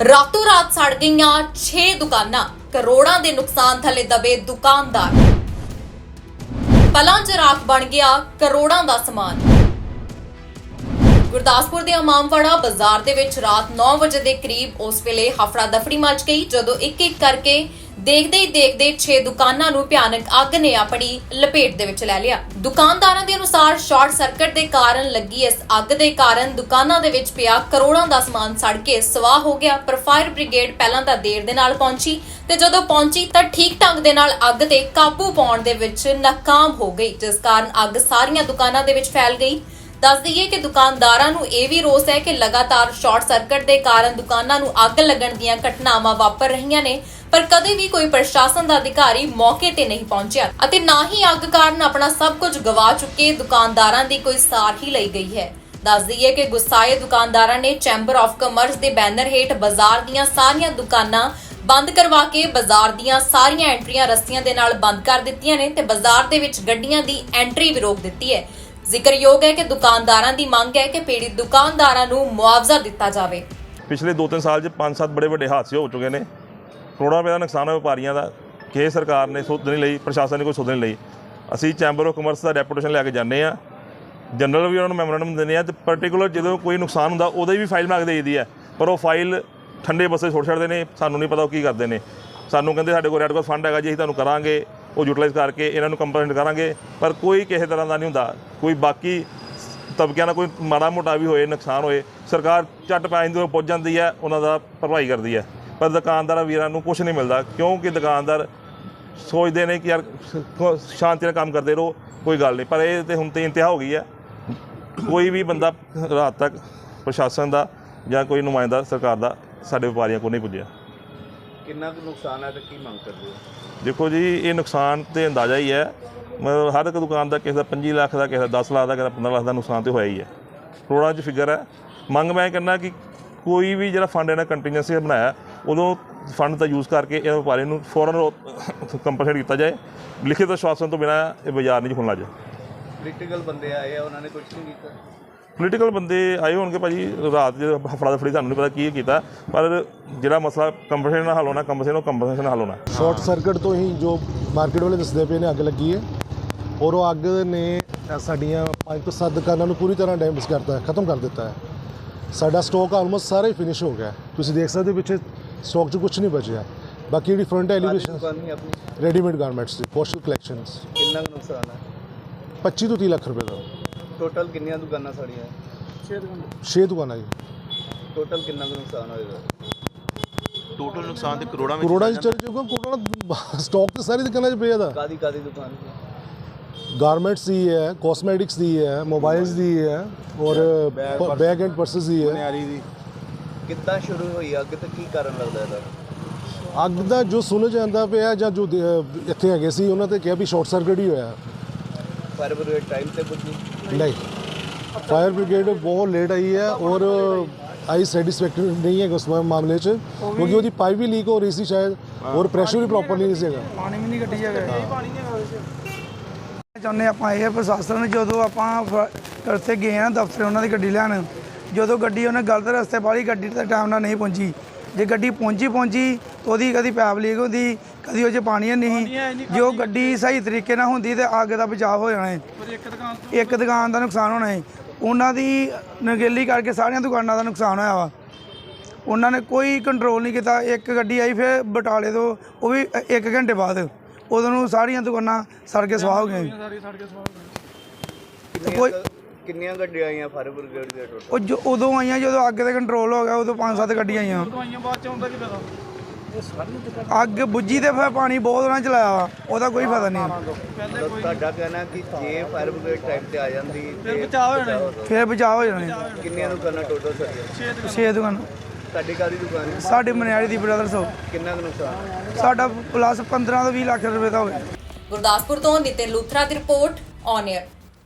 ਰਾਤੋਂ ਰਾਤ ਸੜ ਗਈਆਂ 6 ਦੁਕਾਨਾਂ, ਕਰੋੜਾਂ ਦੇ ਨੁਕਸਾਨ ਥੱਲੇ ਦਬੇ ਦੁਕਾਨਦਾਰ। ਪਲਾਂ ਚ ਰਾਖ ਬਣ ਗਿਆ ਕਰੋੜਾਂ ਦਾ ਸਮਾਨ। ਗੁਰਦਾਸਪੁਰ ਦੇ ਅਮਾਮਵਾੜਾ ਬਾਜ਼ਾਰ ਦੇ ਵਿੱਚ ਰਾਤ 9 ਵਜੇ ਦੇ ਕਰੀਬ ਉਸ ਵੇਲੇ ਹਫੜਾ ਦਫੜੀ ਮਚ ਗਈ, ਜਦੋਂ ਇੱਕ ਇੱਕ ਕਰਕੇ ਦੇਖਦੇ ਹੀ ਦੇਖਦੇ 6 ਦੁਕਾਨਾਂ ਨੂੰ ਭਿਆਨਕ ਅੱਗ ਨੇ ਆਪਣੀ ਲਪੇਟ ਦੇ ਵਿੱਚ ਲੈ ਲਿਆ। ਦੁਕਾਨਦਾਰਾਂ ਦੇ ਅਨੁਸਾਰ ਸ਼ਾਰਟ ਸਰਕਟ ਦੇ ਕਾਰਨ ਲੱਗੀ ਇਸ ਅੱਗ ਦੇ ਕਾਰਨ ਦੁਕਾਨਾਂ ਦੇ ਵਿੱਚ ਪਿਆ ਕਰੋੜਾਂ ਦਾ ਸਮਾਨ ਸੜ ਕੇ ਸਵਾਹ ਹੋ ਗਿਆ। ਪਰ ਫਾਇਰ ਬ੍ਰਿਗੇਡ ਪਹਿਲਾਂ ਤਾਂ ਦੇਰ ਦੇ ਨਾਲ ਪਹੁੰਚੀ ਤੇ ਜਦੋਂ ਪਹੁੰਚੀ ਤਾਂ ਠੀਕ ਢੰਗ ਦੇ ਨਾਲ ਅੱਗ ਤੇ ਕਾਬੂ ਪਾਉਣ ਦੇ ਵਿੱਚ ਨਾਕਾਮ ਹੋ ਗਈ, ਜਿਸ ਕਾਰਨ ਅੱਗ ਸਾਰੀਆਂ ਦੁਕਾਨਾਂ ਦੇ ਵਿੱਚ ਫੈਲ ਗਈ। ਦੱਸ ਦਈਏ ਕਿ ਦੁਕਾਨਦਾਰਾਂ ਨੂੰ ਇਹ ਵੀ ਰੋਸ ਹੈ ਕਿ ਲਗਾਤਾਰ ਸ਼ਾਰਟ ਸਰਕਟ ਦੇ ਕਾਰਨ ਦੁਕਾਨਾਂ ਨੂੰ ਅੱਗ ਲੱਗਣ ਦੀਆਂ ਘਟਨਾਵਾਂ ਵਾਪਰ ਰਹੀਆਂ ਨੇ, ਪਰ ਕਦੇ ਵੀ ਕੋਈ ਪ੍ਰਸ਼ਾਸਨ ਦਾ ਅਧਿਕਾਰੀ ਮੌਕੇ ਤੇ ਨਹੀਂ ਪਹੁੰਚਿਆ ਅਤੇ ਨਾ ਹੀ ਅੱਗ ਕਾਰਨ ਆਪਣਾ ਸਭ ਕੁਝ ਗਵਾ ਚੁੱਕੇ ਦੁਕਾਨਦਾਰਾਂ ਦੀ ਕੋਈ ਸਾਰ ਹੀ ਲਈ ਗਈ ਹੈ। ਦੱਸ ਦਈਏ ਕਿ ਗੁੱਸਾਏ ਦੁਕਾਨਦਾਰਾਂ ਨੇ ਚੈਂਬਰ ਆਫ ਕਮਰਸ ਦੇ ਬੈਨਰ ਹੇਠ ਬਾਜ਼ਾਰ ਦੀਆਂ ਸਾਰੀਆਂ ਦੁਕਾਨਾਂ ਬੰਦ ਕਰਵਾ ਕੇ ਬਾਜ਼ਾਰ ਦੀਆਂ ਸਾਰੀਆਂ ਐਂਟਰੀਆਂ ਰਸਤੀਆਂ ਦੇ ਨਾਲ ਬੰਦ ਕਰ ਦਿੱਤੀਆਂ ਨੇ ਤੇ ਬਾਜ਼ਾਰ ਦੇ ਵਿੱਚ ਗੱਡੀਆਂ ਦੀ ਐਂਟਰੀ ਵੀ ਰੋਕ ਦਿੱਤੀ ਹੈ। ਜ਼ਿਕਰਯੋਗ ਹੈ ਕਿ ਦੁਕਾਨਦਾਰਾਂ ਦੀ ਮੰਗ ਹੈ ਕਿ ਪੀੜਿਤ ਦੁਕਾਨਦਾਰਾਂ ਨੂੰ ਮੁਆਵਜ਼ਾ ਦਿੱਤਾ ਜਾਵੇ। ਪਿਛਲੇ 2-3 ਸਾਲ 'ਚ 5-7 ਬੜੇ ਵੱਡੇ ਹਾਦਸੇ ਹੋ ਚੁੱਕੇ ਨੇ। ਕਰੋੜਾਂ ਰੁਪਏ ਦਾ ਨੁਕਸਾਨ ਹੈ ਵਪਾਰੀਆਂ ਦਾ। ਕਿ ਸਰਕਾਰ ਨੇ ਸੁਧ ਨਹੀਂ ਲਈ, ਪ੍ਰਸ਼ਾਸਨ ਨੇ ਕੋਈ ਸੁਧ ਨਹੀਂ ਲਈ। ਅਸੀਂ ਚੈਂਬਰ ਆਫ ਕਮਰਸ ਦਾ ਡੈਪੂਟੇਸ਼ਨ ਲੈ ਕੇ ਜਾਂਦੇ ਆ ਜਨਰਲ ਵੀ ਉਹਨਾਂ ਨੂੰ ਮੈਮੋਰੈਂਡਮ ਦਿੰਦੇ ਆ ਤੇ ਪਾਰਟਿਕੂਲਰ ਜਦੋਂ ਕੋਈ ਨੁਕਸਾਨ ਹੁੰਦਾ, ਉਹਦੇ ਵੀ ਫਾਈਲ ਮੰਗ ਦੇਈਦੀ ਹੈ। ਪਰ ਉਹ ਫਾਈਲ ਠੰਡੇ ਬਸੇ ਛੋੜ ਛੱਡਦੇ ਨੇ, ਸਾਨੂੰ ਨਹੀਂ ਪਤਾ ਉਹ ਕੀ ਕਰਦੇ ਨੇ। ਸਾਨੂੰ ਕਹਿੰਦੇ ਸਾਡੇ ਕੋਲ ਰੈਡ ਕੋਲ ਫੰਡ ਹੈਗਾ ਜੀ, ਅਸੀਂ ਤੁਹਾਨੂੰ ਕਰਾਂਗੇ। ਉਹ ਯੂਟਿਲਾਈਜ਼ ਕਰਕੇ ਇਹਨਾਂ ਨੂੰ ਕੰਪਲੇਂਟ ਕਰਾਂਗੇ, ਪਰ ਕੋਈ ਕਿਸੇ ਤਰ੍ਹਾਂ ਦਾ ਨਹੀਂ ਹੁੰਦਾ। ਕੋਈ ਬਾਕੀ ਤਬਕਿਆਂ ਨਾਲ ਕੋਈ ਮਾੜਾ ਮੋਟਾ ਵੀ ਹੋਏ, ਨੁਕਸਾਨ ਹੋਏ, ਸਰਕਾਰ ਝੱਟ ਪੈ ਜਾਂਦੀ ਉਹ ਪੁੱਜ ਜਾਂਦੀ ਹੈ, ਉਹਨਾਂ ਦਾ ਭਰਪਾਈ ਕਰਦੀ ਹੈ। ਪਰ ਦੁਕਾਨਦਾਰਾਂ ਵੀਰਾਂ ਨੂੰ ਕੁਝ ਨਹੀਂ ਮਿਲਦਾ, ਕਿਉਂਕਿ ਦੁਕਾਨਦਾਰ ਸੋਚਦੇ ਨੇ ਕਿ ਯਾਰ ਸ਼ਾਂਤੀ ਨਾਲ ਕੰਮ ਕਰਦੇ ਰਹੋ, ਕੋਈ ਗੱਲ ਨਹੀਂ। ਪਰ ਇਹ ਤੇ ਹੁਣ ਤੇ ਇੰਤਹਾ ਹੋ ਗਈ ਹੈ। ਕੋਈ ਵੀ ਬੰਦਾ ਰਾਤ ਤੱਕ ਪ੍ਰਸ਼ਾਸਨ ਦਾ ਜਾਂ ਕੋਈ ਨੁਮਾਇੰਦਾ ਸਰਕਾਰ ਦਾ ਸਾਡੇ ਵਪਾਰੀਆਂ ਕੋਲ ਨਹੀਂ ਪੁੱਜਿਆ। ਕਿੰਨਾ ਕੁ ਨੁਕਸਾਨ ਹੈ ਤੇ ਕੀ ਮੰਗ ਕਰਦੇ ਹੋ? ਦੇਖੋ ਜੀ ਇਹ ਨੁਕਸਾਨ ਤੇ ਅੰਦਾਜ਼ਾ ਹੀ ਹੈ। ਮਤਲਬ ਹਰ ਇੱਕ ਦੁਕਾਨ ਦਾ ਕਿਸੇ ਦਾ 25 ਲੱਖ ਦਾ ਕਿਸੇ ਦਾ 10 ਲੱਖ ਦਾ ਕਿਸੇ ਦਾ 15 ਲੱਖ ਦਾ ਨੁਕਸਾਨ ਤੇ ਹੋਇਆ ਹੀ ਹੈ। ਕਰੋੜਾਂ 'ਚ ਫਿਗਰ ਹੈ। ਮੰਗ ਮੈਂ ਕਹਿੰਦਾ ਕਿ ਕੋਈ ਵੀ ਜਿਹੜਾ ਫੰਡ ਇਹਨਾਂ ਕੰਟੀਨਿਊਸੀ ਬਣਾਇਆ ਉਦੋਂ ਫੰਡ ਦਾ ਯੂਜ਼ ਕਰਕੇ ਇਹ ਵਪਾਰੀ ਨੂੰ ਫੌਰਨ ਕੰਪਨਸੇਟ ਕੀਤਾ ਜਾਏ। ਲਿਖਿਤ ਆਸ਼ਵਾਸਨ ਤੋਂ ਬਿਨਾਂ ਇਹ ਬਾਜ਼ਾਰ ਨਹੀਂ ਖੁੱਲਣਾ ਜੇ। ਪੋਲੀਟੀਕਲ ਬੰਦੇ ਆਏ ਆ ਉਹਨਾਂ ਨੇ ਕੁਝ ਨਹੀਂ ਕੀਤਾ? ਪੋਲੀਟੀਕਲ ਬੰਦੇ ਆਏ ਹੋਣਗੇ ਭਾਜੀ ਰਾਤ ਦੇ ਹਫੜਾ ਦਫੜੀ ਤੁਹਾਨੂੰ ਨਹੀਂ ਪਤਾ ਕੀ ਕੀਤਾ ਪਰ ਜਿਹੜਾ ਮਸਲਾ ਕੰਪਨਸੇਸ਼ਨ ਨਾਲ ਹੱਲ ਹੋਣਾ ਕੰਪਨਸੇਸ਼ਨ ਉਹ ਕੰਪਨਸੇਸ਼ਨ ਨਾਲ ਹੱਲ ਹੋਣਾ। ਸ਼ਾਰਟ ਸਰਕਟ ਤੋਂ ਹੀ ਜੋ ਮਾਰਕੀਟ ਵਾਲੇ ਦੱਸਦੇ ਪਏ ਨੇ ਅੱਗ ਲੱਗੀ ਹੈ। ਔਰ ਉਹ ਅੱਗ ਨੇ ਸਾਡੀਆਂ ਪੰਜ ਤੋਂ ਸੱਤ ਦੁਕਾਨਾਂ ਨੂੰ ਪੂਰੀ ਤਰ੍ਹਾਂ ਡੈਮੇਜ ਕਰਤਾ ਹੈ ਖਤਮ ਕਰ ਦਿੱਤਾ ਹੈ। ਸਾਡਾ ਸਟਾਕ ਆਲਮੋਸਟ ਸਾਰਾ ਹੀ ਫਿਨਿਸ਼ ਹੋ ਗਿਆ। ਤੁਸੀਂ ਦੇਖ ਸਕਦੇ ਹੋ ਪਿੱਛੇ ਸਟਾਕ 'ਚ ਕੁਝ ਨਹੀਂ ਬਚਿਆ। ਬਾਕੀ ਜਿਹੜੀ ਫਰੰਟ ਐਲੀਵੇਸ਼ਨ ਰੈਡੀਮੇਡ ਗਾਰਮੈਂਟਸ ਦੀ ਪੋਸਟਲ ਕਲੈਕਸ਼ਨਸ ਕਿੰਨਾ ਨੁਕਸਾਨ ਹੈ? 25 ਤੋਂ 30 ਲੱਖ ਰੁਪਏ ਦਾ। ਟੋਟਲ ਕਿੰਨੀਆਂ ਦੁਕਾਨਾਂ ਸੜੀਆਂ? 6 ਦੁਕਾਨਾਂ। ਜੀ। ਟੋਟਲ ਕਿੰਨਾ ਕੁ ਨੁਕਸਾਨ ਹੋਏਗਾ ਟੋਟਲ ਨੁਕਸਾਨ ਤੇ ਕਰੋੜਾਂ ਵਿੱਚ ਕਰੋੜਾਂ 'ਚ ਚੜ ਚੁੱਕਾ ਕਰੋੜਾਂ ਦਾ ਸਟਾਕ ਤੇ ਸਾਰੀ ਦੁਕਾਨਾਂ 'ਚ ਪਿਆ ਦਾ ਕਾਦੀ ਕਾਦੀ ਦੁਕਾਨ? ਗਾਰਮੈਂਟਸ ਦੀ ਹੈ ਕਾਸਮੈਟਿਕਸ ਦੀ ਹੈ ਮੋਬਾਈਲਸ ਦੀ ਹੈ ਔਰ ਬੈਗ ਐਂਡ ਪਰਸਸ ਦੀ ਹੈ। ਕਿੱਦਾਂ ਸ਼ੁਰੂ ਹੋਈ ਅੱਗ ਤੇ ਕੀ ਕਾਰਨ ਲੱਗਦਾ ਇਹਦਾ? ਅੱਗ ਦਾ ਜੋ ਸੁਣ ਜਾਂਦਾ ਪਿਆ ਜਾਂ ਜੋ ਦੇ- ਇੱਥੇ ਹੈਗੇ ਸੀ ਉਹਨਾਂ ਤੇ ਕਿਹਾ ਵੀ ਸ਼ਾਰਟ ਸਰਕਟ ਹੀ ਹੋਇਆ। ਫਾਇਰ ਬ੍ਰਿਗੇਡ ਟਾਈਮ ਤੇ ਪੁੱਜੀ। ਨਹੀਂ। ਫਾਇਰ ਬ੍ਰਿਗੇਡ ਬਹੁਤ ਲੇਟ ਆਈ ਹੈ ਔਰ ਆਈ ਸੈਟੀਸਫੈਕਟਰੀ ਨਹੀਂ ਹੈ ਉਸ ਮਾਮਲੇ 'ਚ ਕਿਉਂਕਿ ਉਹਦੀ ਪਾਈਪ ਵੀ ਲੀਕ ਹੋ ਰਹੀ ਸੀ ਸ਼ਾਇਦ ਔਰ ਪ੍ਰੈਸ਼ਰ ਵੀ ਪ੍ਰੋਪਰ ਨਹੀਂ ਸੀਗਾ ਪਾਣੀ ਵੀ ਨਹੀਂ ਕੱਢੀ ਜਾਵੇ ਚਾਹੁੰਦੇ ਆਪਾਂ ਇਹ ਪ੍ਰਸ਼ਾਸਨ ਨੂੰ ਜਦੋਂ ਆਪਾਂ ਰਸਤੇ ਗਏ ਆ ਦਫ਼ਤਰ ਉਹਨਾਂ ਦੀ ਗੱਡੀ ਲੈਣ ਜਦੋਂ ਗੱਡੀ ਉਹਨੇ ਗਲਤ ਰਸਤੇ ਵਾਲੀ ਗੱਡੀ ਤੇ ਟਾਈਮ ਨਾਲ ਨਹੀਂ ਪਹੁੰਚੀ ਜੇ ਗੱਡੀ ਪਹੁੰਚੀ ਪਹੁੰਚੀ ਤਾਂ ਉਹਦੀ ਕਦੀ ਪੈਪ ਲੀਕ ਹੁੰਦੀ ਕਦੀ ਉਹ 'ਚ ਪਾਣੀ ਨਹੀਂ। ਜੇ ਉਹ ਗੱਡੀ ਸਹੀ ਤਰੀਕੇ ਨਾਲ ਹੁੰਦੀ ਤੇ ਅੱਗ ਦਾ ਬਚਾਅ ਹੋ ਜਾਣਾ ਹੈ ਇੱਕ ਦੁਕਾਨ ਦਾ ਨੁਕਸਾਨ ਹੋਣਾ ਹੈ ਉਹਨਾਂ ਦੀ ਨਗੇਲੀ ਕਰਕੇ ਸਾਰੀਆਂ ਦੁਕਾਨਾਂ ਦਾ ਨੁਕਸਾਨ ਹੋਇਆ ਵਾ। ਉਹਨਾਂ ਨੇ ਕੋਈ ਕੰਟਰੋਲ ਨਹੀਂ ਕੀਤਾ। ਇੱਕ ਗੱਡੀ ਆਈ ਫਿਰ ਬਟਾਲੇ ਤੋਂ ਉਹ ਵੀ ਇੱਕ ਘੰਟੇ ਬਾਅਦ। ਉਦੋਂ ਨੂੰ ਸਾਰੀਆਂ ਦੁਕਾਨਾਂ ਸੜ ਕੇ ਸਵਾਹ ਹੋ ਗਈਆਂ। ਕੋਈ ਕਿੰਨੀਆਂ ਗੱਡੀਆਂ ਆਈਆਂ ਫਾਇਰ ਬ੍ਰਿਗੇਡ ਦੇ ਟੋਟਲ ਉਹ ਜੋ ਉਦੋਂ ਆਈਆਂ ਜਦੋਂ ਅੱਗ ਤੇ ਕੰਟਰੋਲ ਹੋ ਗਿਆ ਉਦੋਂ ਪੰਜ ਸੱਤ ਗੱਡੀਆਂ ਆਈਆਂ। ਅੱਗ ਬੁੱਝੀ ਤੇ ਫਿਰ ਪਾਣੀ ਬਹੁਤ ਉਹਨਾਂ ਚਲਾਇਆ ਵਾ ਉਹਦਾ ਕੋਈ ਫਾਇਦਾ ਨਹੀਂ। ਤੁਹਾਡਾ ਕਹਿਣਾ ਕਿ ਜੇ ਫਾਇਰ ਬ੍ਰਿਗੇਡ ਟਾਈਮ ਤੇ ਆ ਜਾਂਦੀ ਫਿਰ ਬਚਾਅ ਹੋ ਜਾਣਾ। ਫਿਰ ਬਚਾਅ ਹੋ ਜਾਣਾ। ਕਿੰਨੀਆਂ ਦੁਕਾਨਾਂ ਟੋਟਲ ਸੜੀਆਂ ਛੇ ਦੁਕਾਨਾਂ। ਤੁਹਾਡੀ ਕਾਦੀ ਦੁਕਾਨ ਹੈ? ਸਾਡੀ ਮਨਿਆਰੀ ਦੀ ਬ੍ਰਦਰਸ ਹੋ ਕਿੰਨਾ ਕੁ ਨੁਕਸਾਨ? ਸਾਡਾ ਪਲੱਸ 15 ਤੋਂ 20 ਲੱਖ ਰੁਪਏ ਦਾ ਹੋ ਗਿਆ ਗੁਰਦਾਸਪੁਰ ਤੋਂ ਨਿਤਿਨ ਲੂਥਰਾ ਦੀ ਰਿਪੋਰਟ ਔਨ 에ਅਰ